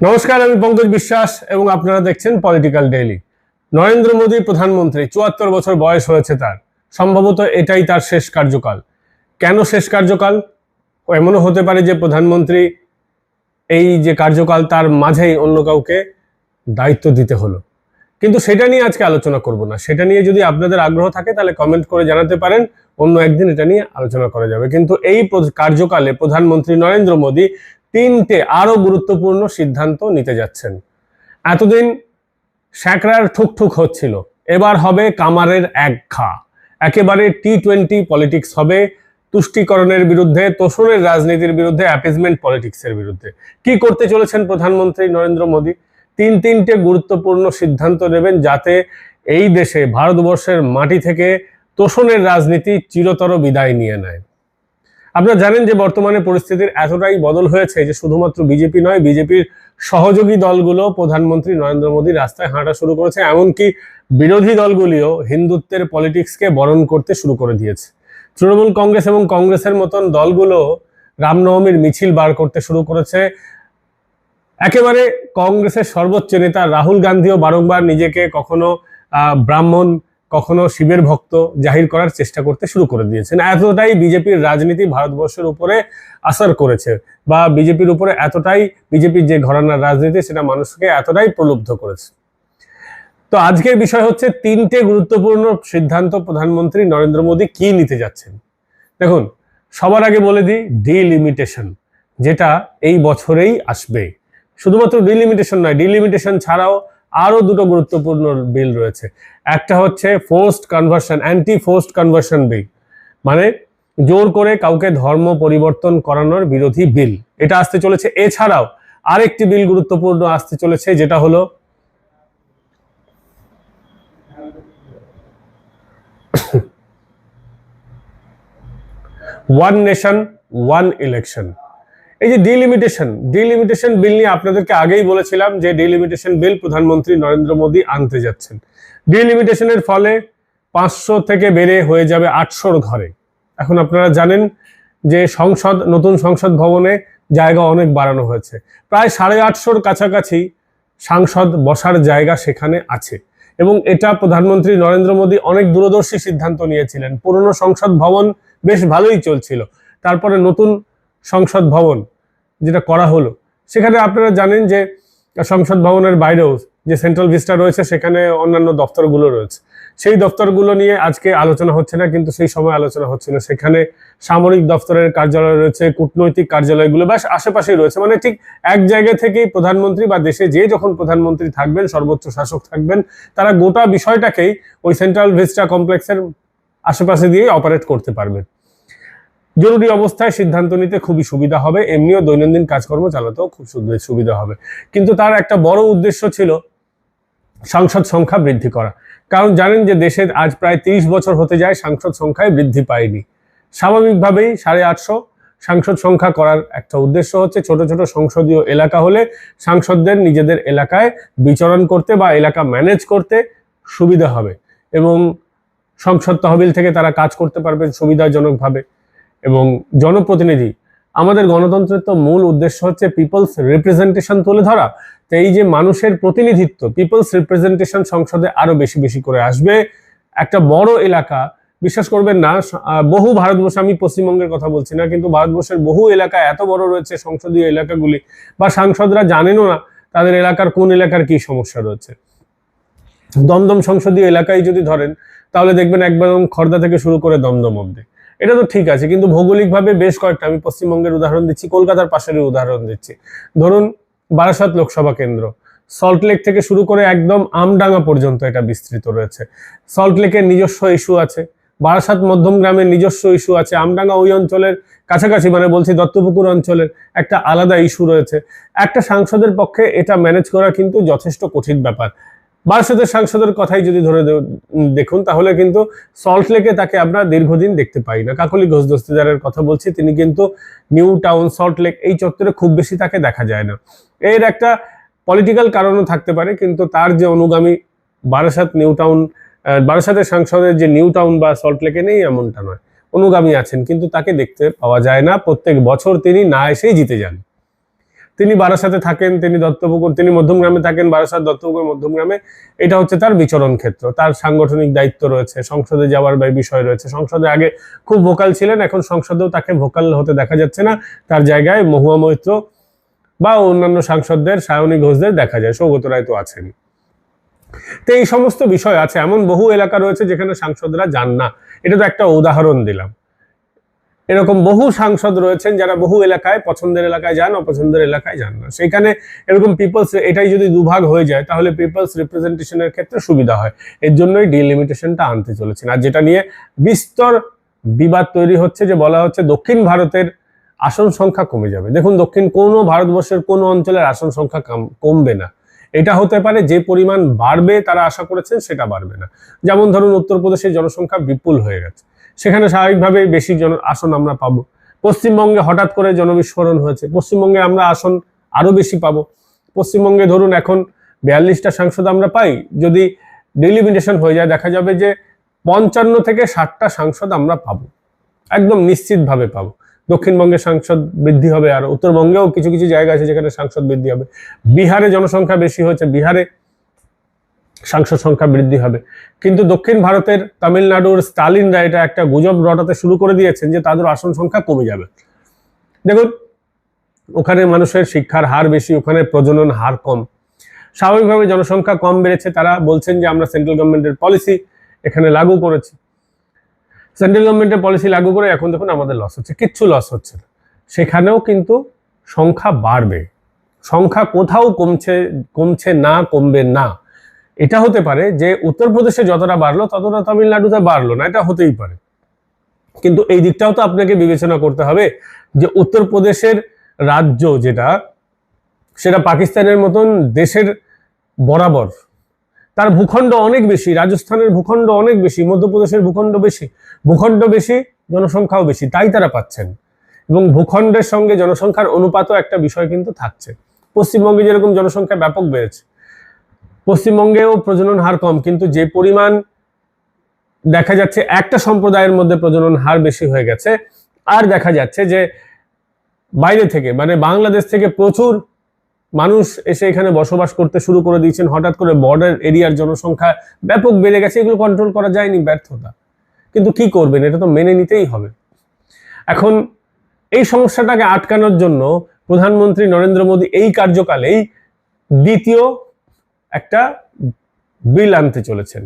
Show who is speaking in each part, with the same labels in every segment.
Speaker 1: নমস্কার, আমি পঙ্কজ বিশ্বাস এবং আপনারা দেখছেন পলিটিক্যাল ডেইলি নরেন্দ্র মোদী প্রধানমন্ত্রী, চুয়াত্তর বছর বয়স হয়েছে তার। সম্ভবত এটাই তার শেষ কার্যকাল। কেন শেষ কার্যকাল? এমনও হতে পারে যে প্রধানমন্ত্রী এই যে কার্যকাল, তার মাঝেই অন্য কাউকে দায়িত্ব দিতে হলো। কিন্তু সেটা নিয়ে আজকে আলোচনা করব না। সেটা নিয়ে যদি আপনাদের আগ্রহ থাকে, তাহলে কমেন্ট করে জানাতে পারেন। অন্য একদিন এটা নিয়ে আলোচনা করা যাবে। কিন্তু এই কার্যকালে প্রধানমন্ত্রী নরেন্দ্র মোদী তিনটে আরও গুরুত্বপূর্ণ সিদ্ধান্ত নিতে যাচ্ছেন। এতদিন স্যাকরার ঠুকঠুক হচ্ছিল। এবার হবে কামারের এক ঘা। একেবারে টি টোয়েন্টি পলিটিক্স হবে। তুষ্টিকরণের বিরুদ্ধে, তোষণের রাজনীতির বিরুদ্ধে, অ্যাপিজমেন্ট পলিটিক্সের বিরুদ্ধে। কি করতে চলেছেন প্রধানমন্ত্রী নরেন্দ্র মোদী? তিন তিনটে গুরুত্বপূর্ণ সিদ্ধান্ত নেবেন যাতে এই দেশে, ভারতবর্ষের মাটি থেকে তোষণের রাজনীতি চিরতর বিদায় নিয়ে নেয়। আপনারা জানেন যে বর্তমানে পরিস্থিতির এতটাই বদল হয়েছে যে শুধুমাত্র বিজেপি নয়, বিজেপির সহযোগী দলগুলো প্রধানমন্ত্রী নরেন্দ্র মোদীর রাস্তায় হাঁটা শুরু করেছে, এমনকি বিরোধী দলগুলিও হিন্দুত্বের পলিটিক্সকে বরণ করতে শুরু করে দিয়েছে। তৃণমূল কংগ্রেস এবং কংগ্রেসের মতন দলগুলো রামনবমীর মিছিল বার করতে শুরু করেছে। একেবারে কংগ্রেসের সর্বোচ্চ নেতা রাহুল গান্ধীও বারংবার নিজেকে কখনো ব্রাহ্মণ কখনো শিবের ভক্ত জাহির করার চেষ্টা করতে শুরু করে দিয়েছেন। এতটাই বিজেপির রাজনীতি ভারতবর্ষের উপরে আসার করেছে বা বিজেপির উপরে এতটাই বিজেপির যে ঘরানার রাজনীতি, সেটা মানুষকে এতটাই প্রলুব্ধ করেছে। তো আজকের বিষয় হচ্ছে তিনটে গুরুত্বপূর্ণ সিদ্ধান্ত প্রধানমন্ত্রী নরেন্দ্র মোদী কি নিতে যাচ্ছেন। দেখুন, সবার আগে বলে দিই ডিলিমিটেশন যেটা এই বছরেই আসবে। শুধুমাত্র ডিলিমিটেশন নয় ডিলিমিটেশন ছাড়াও আরও দুটো গুরুত্বপূর্ণ বিল রয়েছে। একটা হচ্ছে forced conversion anti forced conversion bill মানে জোর করে কাউকে ধর্ম পরিবর্তন করানোর বিরোধী বিল এটা আসতে চলেছে। এছাড়াও আরেকটি বিল গুরুত্বপূর্ণ আসতে চলেছে, যেটা হলো ওয়ান নেশন ওয়ান ইলেকশন এই যে ডিলিমিটেশন ডিলিমিটেশন বিল নিয়ে আপনাদেরকে আগেই বলেছিলাম যে ডিলিমিটেশন বিল প্রধানমন্ত্রী নরেন্দ্র মোদী আনতে যাচ্ছেন। ডিলিমিটেশনের ফলে পাঁচশো থেকে বেড়ে হয়ে যাবে আটশোর ঘরে। এখন আপনারা জানেন যে সংসদ, নতুন সংসদ ভবনে জায়গা অনেক বাড়ানো হয়েছে। প্রায় সাড়ে আটশোর কাছাকাছি সাংসদ বসার জায়গা সেখানে আছে। এবং এটা প্রধানমন্ত্রী নরেন্দ্র মোদী অনেক দূরদর্শী সিদ্ধান্ত নিয়েছিলেন। পুরনো সংসদ ভবন বেশ ভালোই চলছিল। তারপরে নতুন সংসদ ভবন যেটা করা হলো, সেখানে আপনারা জানেন যে সংসদ ভবনের বাইরেও যে সেন্ট্রাল ভিস্টা রয়েছে, সেখানে অন্যান্য দপ্তরগুলো রয়েছে। সেই দপ্তরগুলো নিয়ে আজকে আলোচনা হচ্ছে না, কিন্তু সেই সময় আলোচনা হচ্ছে না। সেখানে সামরিক দপ্তরের কার্যালয় রয়েছে, কূটনৈতিক কার্যালয়গুলো, ব্যাস আশেপাশেই রয়েছে। মানে ঠিক এক জায়গা থেকেই প্রধানমন্ত্রী বা দেশে যে যখন প্রধানমন্ত্রী থাকবেন, সর্বোচ্চ শাসক থাকবেন, তারা গোটা বিষয়টাকেই ওই সেন্ট্রাল ভিস্টা কমপ্লেক্সের আশেপাশে দিয়ে অপারেট করতে পারবেন জরুরি অবস্থায় সিদ্ধান্ত নিতে খুবই সুবিধা হবে। এমনিও দৈনন্দিন কাজকর্ম চালাতেও খুব সুবিধা হবে। কিন্তু তার একটা বড় উদ্দেশ্য ছিল সাংসদ সংখ্যা বৃদ্ধি করা। কারণ জানেন যে দেশের আজ প্রায় তিরিশ বছর হতে যায় সাংসদ সংখ্যায় বৃদ্ধি পায়নি। স্বাভাবিকভাবেই সাড়ে আটশো সাংসদ সংখ্যা করার একটা উদ্দেশ্য হচ্ছে ছোট ছোট সংসদীয় এলাকা হলে সাংসদদের নিজেদের এলাকায় বিচরণ করতে বা এলাকা ম্যানেজ করতে সুবিধা হবে এবং সংসদ তহবিল থেকে তারা কাজ করতে পারবেন সুবিধাজনকভাবে এবং জনপ্রতিনিধি আমাদের গণতন্ত্রের তো মূল উদ্দেশ্য হচ্ছে পিপলস রিপ্রেজেন্টেশন তুলে ধরা। তো এই যে মানুষের প্রতিনিধিত্ব পিপলস রিপ্রেজেন্টেশন সংসদে আরও বেশি বেশি করে আসবে। একটা বড় এলাকা, বিশ্বাস করবেন না বহু ভারতবর্ষ, আমি পশ্চিমবঙ্গের কথা বলছি না, কিন্তু ভারতবর্ষের বহু এলাকা এত বড় রয়েছে, সংসদীয় এলাকাগুলি, বা সাংসদরা জানেনও না তাদের এলাকার কোন এলাকার কি সমস্যা রয়েছে। দমদম সংসদীয় এলাকায় যদি ধরেন, তাহলে দেখবেন একদম খর্দা থেকে শুরু করে দমদম অব্দি এটা তো ঠিক আছে, কিন্তু ভৌগোলিকভাবে বেশ কয়েকটা, আমি পশ্চিমবঙ্গের উদাহরণ দিচ্ছি, কলকাতার পাশের উদাহরণ দিচ্ছি। ধরুন, বারাসাত লোকসভা কেন্দ্র। সল্টলেক থেকে শুরু করে একদম আমডাঙ্গা পর্যন্ত এটা বিস্তৃত রয়েছে। সল্টলেকের নিজস্ব ইস্যু আছে, বারাসাত মধ্যম গ্রামের নিজস্ব ইস্যু আছে, আমডাঙ্গা ওই অঞ্চলের কাছাকাছি মানে বলছি দত্তপুকুর অঞ্চলের একটা আলাদা ইস্যু রয়েছে। একটা সাংসদের পক্ষে এটা ম্যানেজ করা কিন্তু যথেষ্ট কঠিন ব্যাপার। বারাসাতের সাংসদের কথাই যদি ধরে দেখুন, তাহলে কিন্তু সল্ট লেকে তাকে আমরা দীর্ঘদিন দেখতে পাই না। কাকলি ঘোষ দস্তিদারের কথা বলছি, তিনি কিন্তু নিউ টাউন, সল্ট লেক এই চত্বরে খুব বেশি তাকে দেখা যায় না। এর একটা পলিটিক্যাল কারণও থাকতে পারে, কিন্তু তার যে অনুগামী বারাসাত নিউ টাউন বারাসাতের সাংসদের যে নিউ টাউন বা সল্ট লেকে নেই এমনটা নয়, অনুগামী আছেন, কিন্তু তাকে দেখতে পাওয়া যায় না। প্রত্যেক বছর তিনি না এসেই জিতে যান। তিনি বারাসাতে থাকেন, তিনি দত্তপুকুর, তিনি মধ্যমগ্রামে থাকেন, বারাসাত, দত্তপুকুর, মধ্যমগ্রামে। এটা হচ্ছে তার বিচরণ ক্ষেত্র। তার সাংগঠনিক দায়িত্ব রয়েছে, সংসদে যাওয়ার বিষয় রয়েছে। সংসদে আগে খুব ভোকাল ছিলেন, এখন সংসদেও তাকে ভোকাল হতে দেখা যাচ্ছে না। তার জায়গায় মহুয়া মৈত্র বা অন্যান্য সাংসদদের, সায়নী ঘোষদের দেখা যায়, সৌগত রায় তো আছেন। তো এই সমস্ত বিষয় আছে। এমন বহু এলাকা রয়েছে যেখানে সাংসদরা যান না। এটা তো একটা উদাহরণ দিলাম। এরকম বহু সাংসদ রয়েছেন যারা বহু এলাকায় পছন্দের এলাকায় যান, অপছন্দের এলাকায় যান না। সেখানে এরকম পিপলস এটাই যদি দুভাগ হয়ে যায়, তাহলে পিপলস রিপ্রেজেন্টেশনের ক্ষেত্রে সুবিধা হয়। এর জন্যই ডিলিমিটেশনটা আনতে চলেছেন। আর যেটা নিয়ে বিস্তর বিবাদ তৈরি হচ্ছে, যে বলা হচ্ছে দক্ষিণ ভারতের আসন সংখ্যা কমে যাবে। দেখুন, দক্ষিণ কোনো ভারতবর্ষের কোনো অঞ্চলের আসন সংখ্যা কম- কমবে না। এটা হতে পারে যে পরিমাণ বাড়বে তারা আশা করেছেন, সেটা বাড়বে না। যেমন ধরুন, উত্তরপ্রদেশের জনসংখ্যা বিপুল হয়ে গেছে। সেখানে স্বাভাবিকভাবেই বেশি জন আসন আমরা পাবো। পশ্চিমবঙ্গে হঠাৎ করে জনবিস্ফোরণ হয়েছে। পশ্চিমবঙ্গে আমরা আসন আরও বেশি পাবো। পশ্চিমবঙ্গে ধরুন এখন বিয়াল্লিশটা সাংসদ আমরা পাই। যদি ডিলিমিটেশন হয়ে যায়, দেখা যাবে যে পঞ্চান্ন থেকে ষাটটা সাংসদ আমরা পাবো। একদম নিশ্চিতভাবে পাবো। দক্ষিণবঙ্গে সাংসদ বৃদ্ধি হবে আর উত্তরবঙ্গেও কিছু কিছু জায়গা আছে যেখানে সাংসদ বৃদ্ধি হবে। বিহারে জনসংখ্যা বেশি হয়েছে। বিহারে সাংসদ সংখ্যা বৃদ্ধি হবে। কিন্তু দক্ষিণ ভারতের তামিলনাড়ুর স্টালিনরা এটা একটা গুজব রটাতে শুরু করে দিয়েছেন যে তাদের আসন সংখ্যা কমে যাবে। দেখুন, ওখানে মানুষের শিক্ষার হার বেশি, ওখানে প্রজনন হার কম। স্বাভাবিকভাবে জনসংখ্যা কম বেড়েছে, তারা বলছেন যে আমরা সেন্ট্রাল গভর্নমেন্টের পলিসি এখানে লাগু করেছি সেন্ট্রাল গভর্নমেন্টের পলিসি লাগু করে এখন দেখুন আমাদের লস হচ্ছে, কিচ্ছু লস হচ্ছে না। সেখানেও কিন্তু সংখ্যা বাড়বে। সংখ্যা কোথাও কমছে কমছে না, কমবে না। এটা হতে পারে যে উত্তরপ্রদেশে যতটা বাড়লো, ততটা তামিলনাড়ুতে বাড়লো না, এটা হতেই পারে। কিন্তু এই দিকটাও তো আপনাকে বিবেচনা করতে হবে যে উত্তরপ্রদেশের রাজ্য যেটা, সেটা পাকিস্তানের মতন দেশের বরাবর। তার ভূখণ্ড অনেক বেশি, রাজস্থানের ভূখণ্ড অনেক বেশি, মধ্যপ্রদেশের ভূখণ্ড বেশি ভূখণ্ড বেশি, জনসংখ্যাও বেশি, তাই তারা পাচ্ছেন। এবং ভূখণ্ডের সঙ্গে জনসংখ্যার অনুপাতও একটা বিষয় কিন্তু থাকছে। পশ্চিমবঙ্গে যেরকম জনসংখ্যা ব্যাপক বেড়েছে পশ্চিমবঙ্গেও প্রজনন হার কম, কিন্তু যে পরিমাণ দেখা যাচ্ছে একটা সম্প্রদায়ের মধ্যে প্রজনন হার বেশি হয়ে গেছে। আর দেখা যাচ্ছে যে বাইরে থেকে মানে বাংলাদেশ থেকে প্রচুর মানুষ এসে এখানে বসবাস করতে শুরু করে দিয়েছেন। হঠাৎ করে বর্ডার এরিয়ার জনসংখ্যা ব্যাপক বেড়ে গেছে, এগুলো কন্ট্রোল করা যায়নি, ব্যর্থতা। কিন্তু কি করবেন? এটা তো মেনে নিতেই হবে। এখন এই সমস্যাটাকে আটকানোর জন্য প্রধানমন্ত্রী নরেন্দ্র মোদী এই কার্যকালেই দ্বিতীয় একটা বিল আনতে চলেছেন।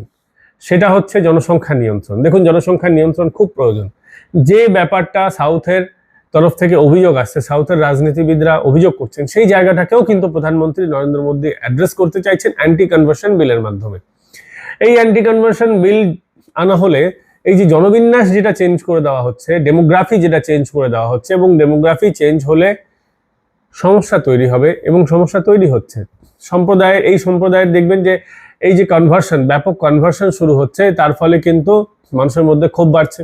Speaker 1: সেটা হচ্ছে জনসংখ্যা নিয়ন্ত্রণ। দেখুন, জনসংখ্যা নিয়ন্ত্রণ খুব প্রয়োজন। যে ব্যাপারটা সাউথের তরফ থেকে অভিযোগ আসছে, সাউথের রাজনীতিবিদরা অভিযোগ করছেন, সেই জায়গাটাকেও কিন্তু প্রধানমন্ত্রী নরেন্দ্র মোদী অ্যাড্রেস করতে চাইছেন অ্যান্টি কনভার্সন বিলের মাধ্যমে। এই অ্যান্টি কনভার্সন বিল আনা হলে এই যে জনবিন্যাস যেটা চেঞ্জ করে দেওয়া হচ্ছে ডেমোগ্রাফি যেটা চেঞ্জ করে দেওয়া হচ্ছে এবং ডেমোগ্রাফি চেঞ্জ হলে সমস্যা তৈরি হবে এবং সমস্যা তৈরি হচ্ছে। সম্প্রদায়ের, এই সম্প্রদায়ের দেখবেন যে এই যে কনভার্সন ব্যাপক কনভার্সন শুরু হচ্ছে, তার ফলে কিন্তু মানুষের মধ্যে ক্ষোভ বাড়ছে।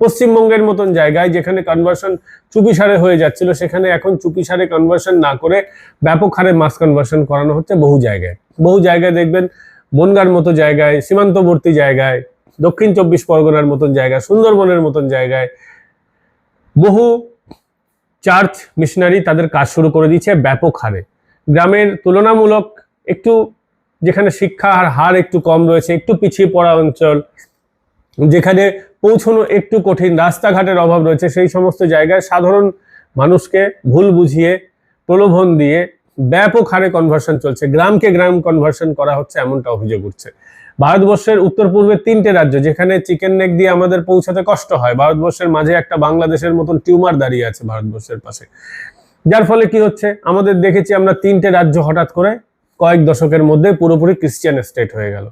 Speaker 1: পশ্চিমবঙ্গের মতন জায়গায় যেখানে কনভার্সন চুপিসারে হয়ে যাচ্ছিল, সেখানে এখন চুপিসারে কনভার্সন না করে ব্যাপক হারে মাস কনভার্সন করানো হচ্ছে বহু জায়গায়। বহু জায়গায় দেখবেন বনগার মতো জায়গায়, সীমান্তবর্তী জায়গায়, দক্ষিণ চব্বিশ পরগনার মতন জায়গায়, সুন্দরবনের মতন জায়গায় বহু চার্চ মিশনারি তাদের কাজ শুরু করে দিয়েছে ব্যাপক হারে। গ্রামের তুলনামূলক একটু যেখানে শিক্ষার হার একটু কম রয়েছে, একটু পিছিয়ে পড়া অঞ্চল, যেখানে পৌঁছানো একটু কঠিন, রাস্তাঘাটের অভাব রয়েছে, সেই সমস্ত জায়গায় সাধারণ মানুষকে ভুল বুঝিয়ে, প্রলোভন দিয়ে ব্যাপক হারে কনভার্সন চলছে। গ্রামকে গ্রাম কনভার্সন করা হচ্ছে এমনটা অভিযোগ উঠছে। ভারতবর্ষের উত্তর পূর্বের তিনটে রাজ্য, যেখানে চিকেন নেক দিয়ে আমাদের পৌঁছাতে কষ্ট হয়, ভারতবর্ষের মাঝে একটা বাংলাদেশের মতন টিউমার দাঁড়িয়ে আছে ভারতবর্ষের পাশে। যার ফলে কি হচ্ছে? আমাদের দেখেছি আমরা তিনটে রাজ্য হঠাৎ করে কয়েক দশকের মধ্যে পুরোপুরি ক্রিশ্চিয়ান স্টেট হয়ে গেল।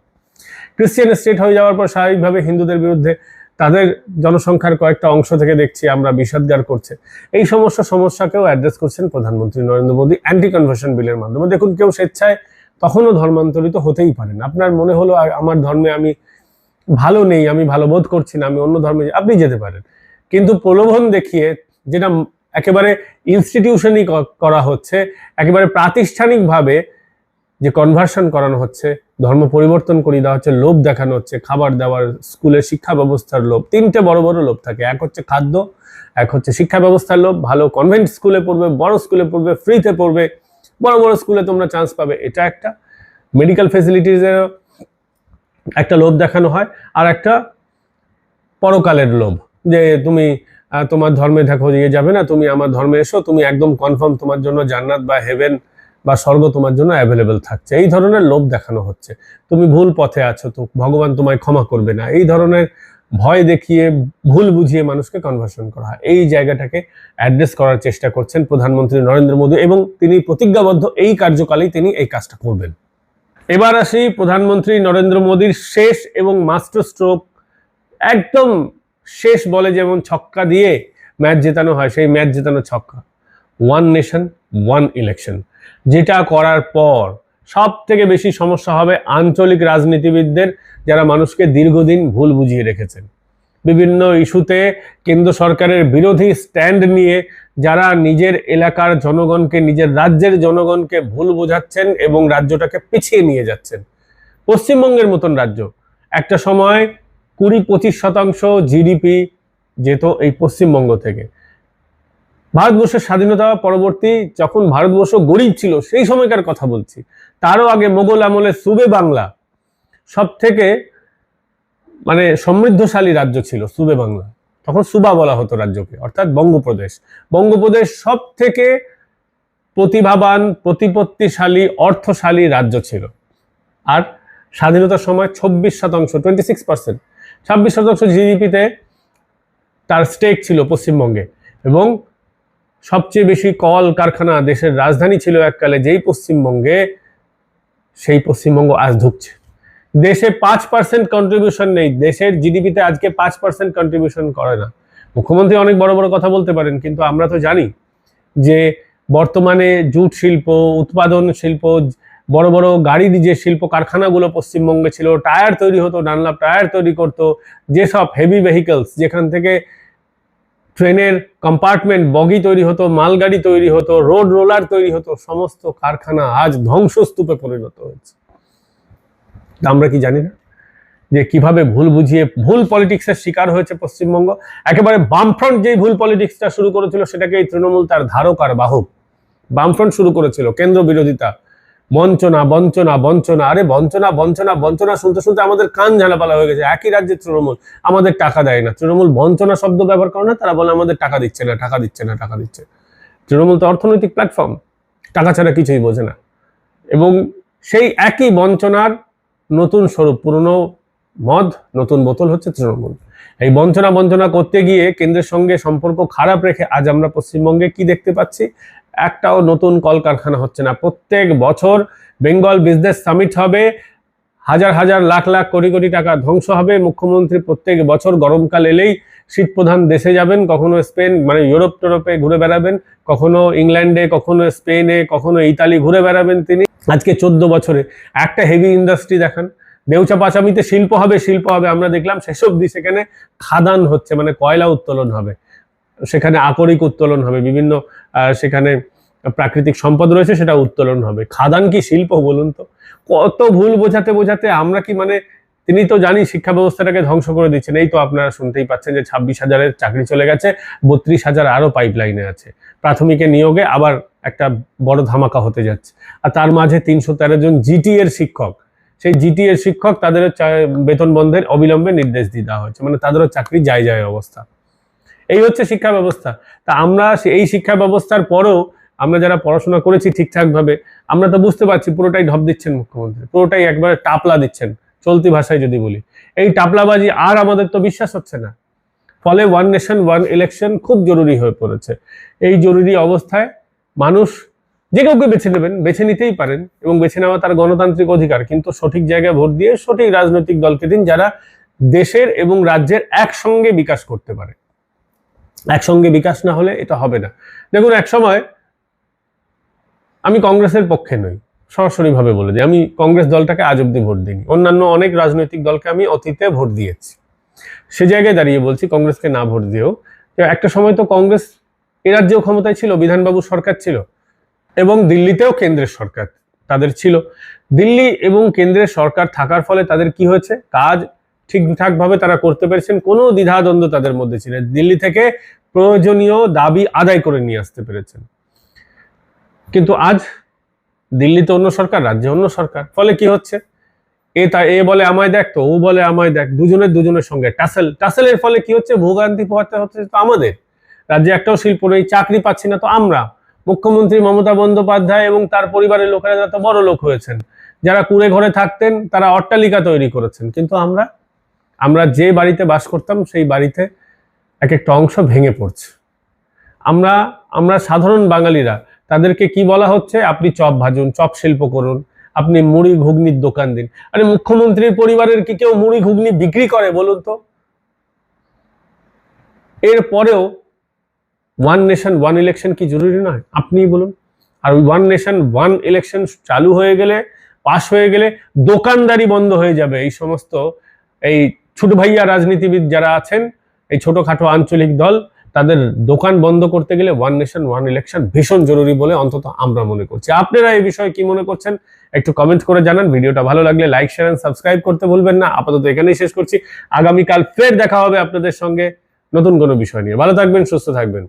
Speaker 1: ক্রিশ্চিয়ান স্টেট হয়ে যাওয়ার পর স্বাভাবিকভাবে হিন্দুদের বিরুদ্ধে তাদের জনসংখ্যার কয়েকটা অংশ থেকে দেখছি আমরা বিষাদগার করছে। এই সমস্ত সমস্যাকেও অ্যাড্রেস করছেন প্রধানমন্ত্রী নরেন্দ্র মোদী অ্যান্টি কনভার্সন বিলের মাধ্যমে। দেখুন, কেউ স্বেচ্ছায় তখনও ধর্মান্তরিত হতেই পারেন আপনার মনে হলো আমার ধর্মে আমি ভালো নেই, আমি ভালো বোধ করছি না, আমি অন্য ধর্মে আপনি যেতে পারেন। কিন্তু প্রলোভন দেখিয়ে যেটা একেবারে ইনস্টিটিউশনই করা হচ্ছে, একেবারে প্রাতিষ্ঠানিকভাবে যে কনভার্সন করানো হচ্ছে, ধর্ম পরিবর্তন করিয়ে দেওয়া হচ্ছে, লোভ দেখানো হচ্ছে, খাবার দেওয়ার, স্কুলের শিক্ষা ব্যবস্থার লোভ, তিনটে বড় বড় লোভ থাকে। এক হচ্ছে খাদ্য, এক হচ্ছে শিক্ষা ব্যবস্থার লোভ, ভালো কনভেন্ট স্কুলে পড়বে, বড় স্কুলে পড়বে ফ্রিতে পড়বে, বড় বড় স্কুলে তোমরা চান্স পাবে, এটা একটা। মেডিকেল ফেসিলিটিসেরও একটা লোভ দেখানো হয়, আর একটা পরকালের লোভ, যে তুমি তোমার ধর্মে দেখো ইয়ে যাবে না, তুমি আমার ধর্মে এসো, তুমি একদম কনফার্ম তোমার জন্য জান্নাত বা হেভেন বা স্বর্গ তোমার জন্য অ্যাভেলেবেল থাকছে। এই ধরনের লোভ দেখানো হচ্ছে। তুমি ভুল পথে আছো, তো ভগবান তোমায় ক্ষমা করবে না। এই ধরনের ভয় দেখিয়ে, ভুল বুঝিয়ে মানুষকে কনভার্সন করা হয়। এই জায়গাটাকে অ্যাড্রেস করার চেষ্টা করছেন প্রধানমন্ত্রী নরেন্দ্র মোদী এবং তিনি প্রতিজ্ঞাবদ্ধ, এই কার্যকালেই তিনি এই কাজটা করবেন। এবার আসি প্রধানমন্ত্রী নরেন্দ্র মোদীর শেষ এবং মাস্টার স্ট্রোক একদম শেষ বলে যেমন ছক্কা দিয়ে ম্যাচ জেতানো হয়, সেই ম্যাচ জেতানো ছক্কা। ওয়ান নেশন ওয়ান ইলেকশন যেটা করার পর সব থেকে বেশি সমস্যা হবে আঞ্চলিক রাজনীতিবিদদের যারা মানুষকে দীর্ঘদিন ভুল বুঝিয়ে রেখেছেন। বিভিন্ন ইস্যুতে কেন্দ্র সরকারের বিরোধী স্ট্যান্ড নিয়ে যারা নিজের এলাকার জনগণকে, নিজের রাজ্যের জনগণকে ভুল বোঝাচ্ছেন এবং রাজ্যটাকে পিছিয়ে নিয়ে যাচ্ছেন। পশ্চিমবঙ্গের মতন রাজ্য। একটা সময় কুড়ি পঁচিশ শতাংশ জিডিপি যেত এই পশ্চিমবঙ্গ থেকে। ভারতবর্ষের স্বাধীনতা পরবর্তী যখন ভারতবর্ষ গরিব ছিল, সেই সময়কার কথা বলছি। তারও আগে মোগল আমলে সুবে বাংলা সব থেকে মানে সমৃদ্ধশালী রাজ্য ছিল, সুবে বাংলা। তখন সুবা বলা হতো রাজ্যকে, অর্থাৎ বঙ্গপ্রদেশ। বঙ্গপ্রদেশ সব থেকে প্রতিভাবান, প্রতিপত্তিশালী, অর্থশালী রাজ্য ছিল। আর স্বাধীনতার সময় ছব্বিশ শতাংশ টোয়েন্টি সিক্স পার্সেন্ট ছাব্বিশ শতাংশ জিডিপিতে তার স্টেক ছিল পশ্চিমবঙ্গে এবং সবচেয়ে বেশি কল কারখানা দেশের রাজধানী ছিল এককালে যেই পশ্চিমবঙ্গে, সেই পশ্চিমবঙ্গ আজ ঢুকছে দেশে পাঁচ পার্সেন্ট কন্ট্রিবিউশন নেই, দেশের জিডিপিতে আজকে পাঁচ পার্সেন্ট কন্ট্রিবিউশন করে না। মুখ্যমন্ত্রী অনেক বড় বড় কথা বলতে পারেন, কিন্তু আমরা তো জানি যে বর্তমানে জুট শিল্প, উৎপাদন শিল্প বড় বড় গাড়ির যে শিল্প কারখানাগুলো পশ্চিমবঙ্গে ছিল, টায়ার তৈরি হতো, ডানলাপ টায়ার তৈরি করতো, যেসব হেভি ভেহিকলস যেখান থেকে ট্রেনের কম্পার্টমেন্ট বগি তৈরি হতো, মালগাড়ি তৈরি হতো রোড রোলার তৈরি হতো, সমস্ত কারখানা আজ ধ্বংসস্তূপে পরিণত হয়েছে। আমরা কি জানি না? যে কীভাবে ভুল বুঝিয়ে ভুল পলিটিক্সের শিকার হয়েছে পশ্চিমবঙ্গ? একেবারে বামফ্রন্ট যেই ভুল পলিটিক্সটা শুরু করেছিল সেটাকে এই তৃণমূল তার ধারক আর বাহক বামফ্রন্ট শুরু করেছিল কেন্দ্র বিরোধিতা বঞ্চনা বঞ্চনা বঞ্চনা। আরে বঞ্চনা বঞ্চনা বঞ্চনা শুনতে শুনতে আমাদের কান ঝালাপালা হয়ে গেছে। একই রাজ্যে তৃণমূল আমাদের টাকা দেয় না। তৃণমূল বঞ্চনা শব্দ ব্যবহার করে না, তারা বলে আমাদের টাকা দিচ্ছে না, টাকা দিচ্ছে না, টাকা দিচ্ছে। তৃণমূল তো অর্থনৈতিক প্ল্যাটফর্ম টাকা ছাড়া কিছুই বোঝে না। এবং সেই একই বঞ্চনার নতুন স্বরূপ, পুরনো মদ, নতুন বোতল হচ্ছে তৃণমূল। এই বঞ্চনা বঞ্চনা করতে গিয়ে কেন্দ্রের সঙ্গে সম্পর্ক খারাপ রেখে আজ আমরা পশ্চিমবঙ্গে কি দেখতে পাচ্ছি? একটাও নতুন কলকারখানা হচ্ছে না। প্রত্যেক বছর বেঙ্গল বিজনেস সামিট হবে। হাজার হাজার লাখ লাখ কোটি কোটি টাকা ধ্বংস হবে। মুখ্যমন্ত্রী প্রত্যেক বছর গরমকাল এলেই শীতপ্রধান দেশে যাবেন। কখনো স্পেন মানে ইউরোপ টোরোপে ঘুরে বেড়াবেন। কখনো ইংল্যান্ডে, কখনো স্পেনে, কখনো ইতালি ঘুরে বেড়াবেন তিনি। আজকে চোদ্দ বছরে। একটা হেভি ইন্ডাস্ট্রি দেখান। দেউচা পাচামিতে শিল্প হবে শিল্প হবে। আমরা দেখলাম শেষ অবধি সেখানে খাদান হচ্ছে মানে কয়লা উত্তোলন হবে। সেখানে আকরিক উত্তোলন হবে, বিভিন্ন সেখানে প্রাকৃতিক সম্পদ রয়েছে সেটা উত্তোলন হবে। খাদান কি শিল্প বলুন তো? কত ভুল বোঝাতে বোঝাতে আমরা কি মানে তিনি তো জানি শিক্ষা ব্যবস্থাটাকে ধ্বংস করে দিচ্ছেন। এই তো আপনারা শুনতেই পাচ্ছেন যে ছাব্বিশ হাজারের চাকরি চলে গেছে, বত্রিশ হাজার আরও পাইপলাইনে আছে। প্রাথমিকে নিয়োগে আবার একটা বড় ধামাকা হতে যাচ্ছে। আর তার মাঝে তিনশো তেরো জন জিটি এর শিক্ষক। সেই জিটি এর শিক্ষক তাদের বেতন বন্ধের অবিলম্বে নির্দেশ দিয়ে দেওয়া হয়েছে। মানে তাদেরও চাকরি যায় যায় অবস্থা। এই হচ্ছে শিক্ষা ব্যবস্থা। তা আমরা এই শিক্ষা ব্যবস্থার পরেও আমরা যারা পড়াশোনা করেছি ঠিকঠাকভাবে, আমরা তো বুঝতে পারছি পুরোটাই ঢপ দিচ্ছেন মুখ্যমন্ত্রী, পুরোটাই একবারে টাপলা দিচ্ছেন চলতি ভাষায় যদি বলি। এই টাপলাবাজি আর আমাদের তো বিশ্বাস হচ্ছে না। ফলে ওয়ান নেশন ওয়ান ইলেকশন খুব জরুরি হয়ে পড়েছে। এই জরুরি অবস্থায় মানুষ যে কাউকে বেছে নেবেন, বেছে নিতেই পারেন এবং বেছে নেওয়া তার গণতান্ত্রিক অধিকার। কিন্তু সঠিক জায়গায় ভোট দিয়ে সঠিক রাজনৈতিক দলকে দিন যারা দেশের এবং রাজ্যের একসঙ্গে বিকাশ করতে পারে। একসঙ্গে বিকাশ না হলে এটা হবে না। দেখুন, এক সময় আমি কংগ্রেসের পক্ষে নই, সরাসরিভাবে বলে দিই। আমি কংগ্রেস দলটাকে আজ অব্দি ভোট দিইনি। অন্যান্য অনেক রাজনৈতিক দলকে আমি অতীতে ভোট দিয়েছি। সে জায়গায় দাঁড়িয়ে বলছি, কংগ্রেসকে না ভোট দিয়েও একটা সময় তো কংগ্রেস এ রাজ্যেও ক্ষমতায় ছিল বিধানবাবু সরকার ছিল, এবং দিল্লিতেও কেন্দ্রের সরকার তাদের ছিল। দিল্লি এবং কেন্দ্রের সরকার থাকার ফলে তাদের কি হয়েছে? কাজ ঠিকঠাক ভাবে তারা করতে পেরেছেন, কোনো দ্বিধাদ্বন্দ্ব তাদের মধ্যে ছিল দিল্লি থেকে প্রয়োজনীয় দাবি আদায় করে নিয়ে আসতে পেরেছেন। কিন্তু আজ দিল্লিতে অন্য সরকার, রাজ্যে অন্য সরকার। ফলে কি হচ্ছে? এ তা, এ বলে আমায় দেখ তো, ও বলে আমায় দেখ, দুজনের দুজনের সঙ্গে টাসেল। টাসেলের ফলে কি হচ্ছে? ভোগান্তি পোহাতে হচ্ছে তো আমাদের। রাজ্যে একটাও শিল্প নেই, চাকরি পাচ্ছি না তো আমরা। মুখ্যমন্ত্রী মমতা বন্দ্যোপাধ্যায় এবং তার পরিবারের লোকেরা যত বড় লোক হয়েছেন, যারা কুড়ে ঘরে থাকতেন, তারা অট্টালিকা তৈরি করেছেন। কিন্তু আমরা আমরা যে বাড়িতে বাস করতাম, সেই বাড়িতে এক একটা অংশ ভেঙে পড়ছে। আমরা আমরা সাধারণ বাঙালিরা, তাদেরকে কি বলা হচ্ছে? আপনি চপ ভাজুন, চপ শিল্প করুন, আপনি মুড়ি ঘুগনির দোকান দিন। আরে মুখ্যমন্ত্রীর পরিবারের কি কেউ মুড়ি ঘুগনি বিক্রি করে বলুন তো? এর পরেও ওয়ান নেশন ওয়ান ইলেকশন কি জরুরি নয়? আপনিই বলুন। আর ওই ওয়ান নেশন ওয়ান ইলেকশন চালু হয়ে গেলে পাশ হয়ে গেলে দোকানদারি বন্ধ হয়ে যাবে। এই সমস্ত, এই ছোট ভাইয়া রাজনীতিবিদ যারা আছেন, এই ছোটখাটো আঞ্চলিক দল, তাদের দোকান বন্ধ করতে গেলে ওয়ান নেশন ওয়ান ইলেকশন ভীষণ জরুরি বলে অন্তত আমরা মনে করছি। আপনারা এই বিষয়ে কি মনে করছেন, একটু কমেন্ট করে জানান। ভিডিওটা ভালো লাগলে লাইক শেয়ার এন্ড সাবস্ক্রাইব করতে ভুলবেন না। আপাতত এখানেই শেষ করছি। আগামীকাল ফের দেখা হবে আপনাদের সঙ্গে নতুন কোনো বিষয় নিয়ে। ভালো থাকবেন, সুস্থ থাকবেন।